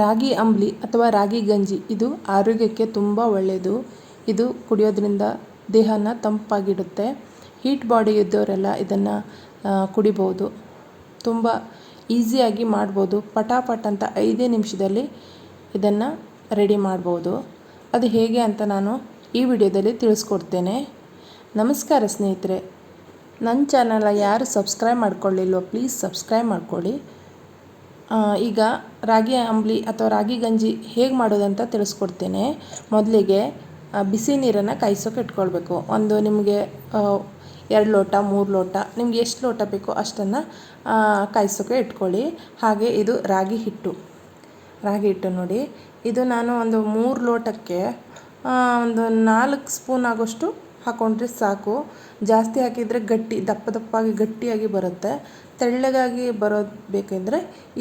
ರಾಗಿ ಅಂಬಲಿ ಅಥವಾ ರಾಗಿ ಗಂಜಿ, ಇದು ಆರೋಗ್ಯಕ್ಕೆ ತುಂಬ ಒಳ್ಳೆಯದು. ಇದು ಕುಡಿಯೋದ್ರಿಂದ ದೇಹನ ತಂಪಾಗಿಡುತ್ತೆ. ಹೀಟ್ ಬಾಡಿ ಇದ್ದವರೆಲ್ಲ ಇದನ್ನು ಕುಡಿಬೋದು ತುಂಬ ಈಸಿಯಾಗಿ ಮಾಡ್ಬೋದು ಪಟಾಪಟ್ ಅಂತ ಐದೇ ನಿಮಿಷದಲ್ಲಿ ಇದನ್ನು ರೆಡಿ ಮಾಡ್ಬೋದು ಅದು ಹೇಗೆ ಅಂತ ನಾನು ಈ ವಿಡಿಯೋದಲ್ಲಿ ತಿಳಿಸ್ಕೊಡ್ತೇನೆ. ನಮಸ್ಕಾರ ಸ್ನೇಹಿತರೆ. ನನ್ನ ಚಾನಲ್ ಯಾರು ಸಬ್ಸ್ಕ್ರೈಬ್ ಮಾಡ್ಕೊಳ್ಳಿಲ್ವೋ, ಪ್ಲೀಸ್ ಸಬ್ಸ್ಕ್ರೈಬ್ ಮಾಡ್ಕೊಳ್ಳಿ. ಈಗ ರಾಗಿ ಅಂಬಲಿ ಅಥವಾ ರಾಗಿ ಗಂಜಿ ಹೇಗೆ ಮಾಡೋದಂತ ತಿಳಿಸ್ಕೊಡ್ತೇನೆ. ಮೊದಲಿಗೆ ಬಿಸಿ ನೀರನ್ನು ಕಾಯಿಸೋಕೆ ಇಟ್ಕೊಳ್ಬೇಕು. ಒಂದು ನಿಮಗೆ ಎರಡು ಲೋಟ, ಮೂರು ಲೋಟ, ನಿಮ್ಗೆ ಎಷ್ಟು ಲೋಟ ಬೇಕೋ ಅಷ್ಟನ್ನು ಕಾಯಿಸೋಕೆ ಇಟ್ಕೊಳ್ಳಿ. ಹಾಗೆ ಇದು ರಾಗಿ ಹಿಟ್ಟು. ರಾಗಿ ಹಿಟ್ಟು ನೋಡಿ. ಇದು ನಾನು ಒಂದು ಮೂರು ಲೋಟಕ್ಕೆ ಒಂದು ನಾಲ್ಕು ಸ್ಪೂನ್ ಆಗೋಷ್ಟು ಹಾಕೊಂಡ್ರೆ ಸಾಕು. ಜಾಸ್ತಿ ಹಾಕಿದರೆ ಗಟ್ಟಿ, ದಪ್ಪ ದಪ್ಪಾಗಿ ಗಟ್ಟಿಯಾಗಿ ಬರುತ್ತೆ. ತೆಳ್ಳಗಾಗಿ ಬರೋದು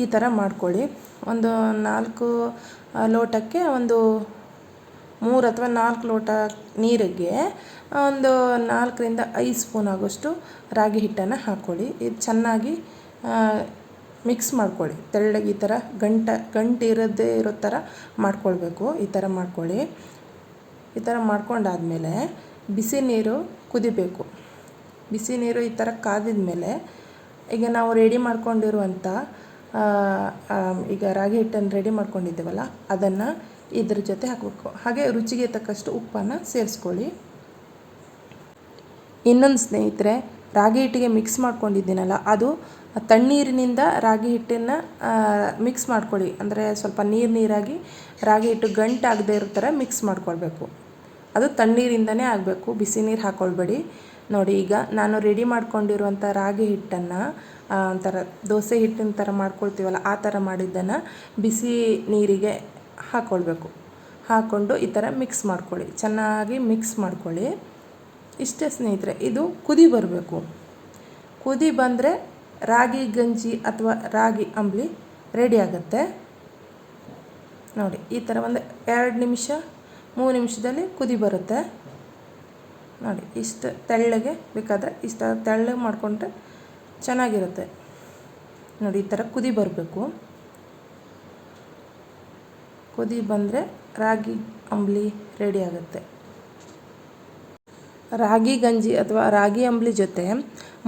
ಈ ಥರ ಮಾಡ್ಕೊಳ್ಳಿ. ಒಂದು ನಾಲ್ಕು ಲೋಟಕ್ಕೆ ಒಂದು ಮೂರು ಅಥವಾ ನಾಲ್ಕು ಲೋಟ ನೀರಿಗೆ ಒಂದು ನಾಲ್ಕರಿಂದ ಐದು ಸ್ಪೂನ್ ಆಗೋಷ್ಟು ರಾಗಿ ಹಿಟ್ಟನ್ನು ಹಾಕ್ಕೊಳ್ಳಿ ಇದು ಚೆನ್ನಾಗಿ ಮಿಕ್ಸ್ ಮಾಡ್ಕೊಳ್ಳಿ. ತೆಳ್ಳಗೆ ಈ ಥರ ಗಂಟ ಗಂಟು ಇರೋದೇ ಇರೋ ಥರ ಮಾಡ್ಕೊಳ್ಬೇಕು. ಈ ಥರ ಮಾಡ್ಕೊಳ್ಳಿ. ಈ ಥರ ಮಾಡ್ಕೊಂಡಾದಮೇಲೆ ಬಿಸಿ ನೀರು ಕುದಿಬೇಕು. ಬಿಸಿ ನೀರು ಈ ಥರ ಕಾದಿದ ಮೇಲೆ ಈಗ ನಾವು ರೆಡಿ ಮಾಡ್ಕೊಂಡಿರುವಂಥ ಈಗ ರಾಗಿ ಹಿಟ್ಟನ್ನು ರೆಡಿ ಮಾಡ್ಕೊಂಡಿದ್ದೇವಲ್ಲ, ಅದನ್ನು ಇದ್ರ ಜೊತೆ ಹಾಕಬೇಕು. ಹಾಗೆ ರುಚಿಗೆ ತಕ್ಕಷ್ಟು ಉಪ್ಪನ್ನು ಸೇರಿಸ್ಕೊಳ್ಳಿ. ಇನ್ನೊಂದು ಸ್ನೇಹಿತರೆ, ರಾಗಿ ಹಿಟ್ಟಿಗೆ ಮಿಕ್ಸ್ ಮಾಡ್ಕೊಂಡಿದ್ದೀನಲ್ಲ, ಅದು ತಣ್ಣೀರಿನಿಂದ ರಾಗಿ ಹಿಟ್ಟನ್ನು ಮಿಕ್ಸ್ ಮಾಡ್ಕೊಳ್ಳಿ. ಅಂದರೆ ಸ್ವಲ್ಪ ನೀರು ನೀರಾಗಿ ರಾಗಿ ಹಿಟ್ಟು ಗಂಟಾಗದೇ ಇರೋ ಥರ ಮಿಕ್ಸ್ ಮಾಡ್ಕೊಳ್ಬೇಕು. ಅದು ತಣ್ಣೀರಿಂದನೇ ಆಗಬೇಕು. ಬಿಸಿ ನೀರು ಹಾಕ್ಕೊಳ್ಬೇಡಿ ನೋಡಿ, ಈಗ ನಾನು ರೆಡಿ ಮಾಡ್ಕೊಂಡಿರುವಂಥ ರಾಗಿ ಹಿಟ್ಟನ್ನು ಒಂಥರ ದೋಸೆ ಹಿಟ್ಟಿನ ಥರ ಮಾಡ್ಕೊಳ್ತೀವಲ್ಲ, ಆ ಥರ ಮಾಡಿದ್ದನ್ನು ಬಿಸಿ ನೀರಿಗೆ ಹಾಕ್ಕೊಳ್ಬೇಕು ಹಾಕ್ಕೊಂಡು ಈ ಥರ ಮಿಕ್ಸ್ ಮಾಡ್ಕೊಳ್ಳಿ. ಚೆನ್ನಾಗಿ ಮಿಕ್ಸ್ ಮಾಡ್ಕೊಳ್ಳಿ. ಇಷ್ಟೇ ಸ್ನೇಹಿತರೆ, ಇದು ಕುದಿ ಬರಬೇಕು. ಕುದಿ ಬಂದರೆ ರಾಗಿ ಗಂಜಿ ಅಥವಾ ರಾಗಿ ಅಂಬ್ಲಿ ರೆಡಿ ಆಗುತ್ತೆ. ನೋಡಿ, ಈ ಥರ ಒಂದು ಎರಡು ನಿಮಿಷ ಮೂರು ನಿಮಿಷದಲ್ಲಿ ಕುದಿ ಬರುತ್ತೆ. ನೋಡಿ, ಇಷ್ಟು ತೆಳ್ಳಗೆ ಬೇಕಾದರೆ ಇಷ್ಟು ತೆಳ್ಳಗೆ ಮಾಡಿಕೊಂಡ್ರೆ ಚೆನ್ನಾಗಿರುತ್ತೆ. ನೋಡಿ, ಈ ಥರ ಕುದಿ ಬರಬೇಕು. ಕುದಿ ಬಂದರೆ ರಾಗಿ, ಅಂಬ್ಲಿ ರೆಡಿ ಆಗುತ್ತೆ. ರಾಗಿ, ಗಂಜಿ ಅಥವಾ ರಾಗಿ, ಅಂಬ್ಲಿ ಜೊತೆ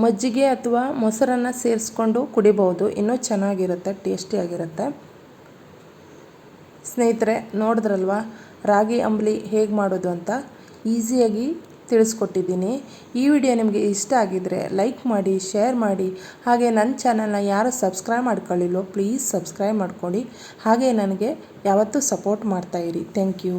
ಮಜ್ಜಿಗೆ ಅಥವಾ ಮೊಸರನ್ನು ಸೇರಿಸ್ಕೊಂಡು ಕುಡಿಬೋದು. ಇನ್ನೂ ಚೆನ್ನಾಗಿರುತ್ತೆ, ಟೇಸ್ಟಿಯಾಗಿರುತ್ತೆ. ಸ್ನೇಹಿತರೆ, ನೋಡಿದ್ರಲ್ವಾ? ರಾಗಿ ಅಂಬಲಿ ಹೇಗೆ ಮಾಡೋದು ಅಂತ ಈಸಿಯಾಗಿ ತಿಳಿಸ್ಕೊಟ್ಟಿದ್ದೀನಿ. ಈ ವಿಡಿಯೋ ನಿಮಗೆ ಇಷ್ಟ ಆಗಿದ್ದರೆ ಲೈಕ್ ಮಾಡಿ, ಶೇರ್ ಮಾಡಿ. ಹಾಗೆ ನನ್ನ ಚಾನಲ್ನ ಯಾರು ಸಬ್ಸ್ಕ್ರೈಬ್ ಮಾಡ್ಕೊಳ್ಳಿಲ್ವೋ ಪ್ಲೀಸ್ ಸಬ್ಸ್ಕ್ರೈಬ್ ಮಾಡ್ಕೊಳ್ಳಿ. ಹಾಗೆ ನನಗೆ ಯಾವತ್ತೂ ಸಪೋರ್ಟ್ ಮಾಡ್ತಾಯಿರಿ ಥ್ಯಾಂಕ್ ಯು.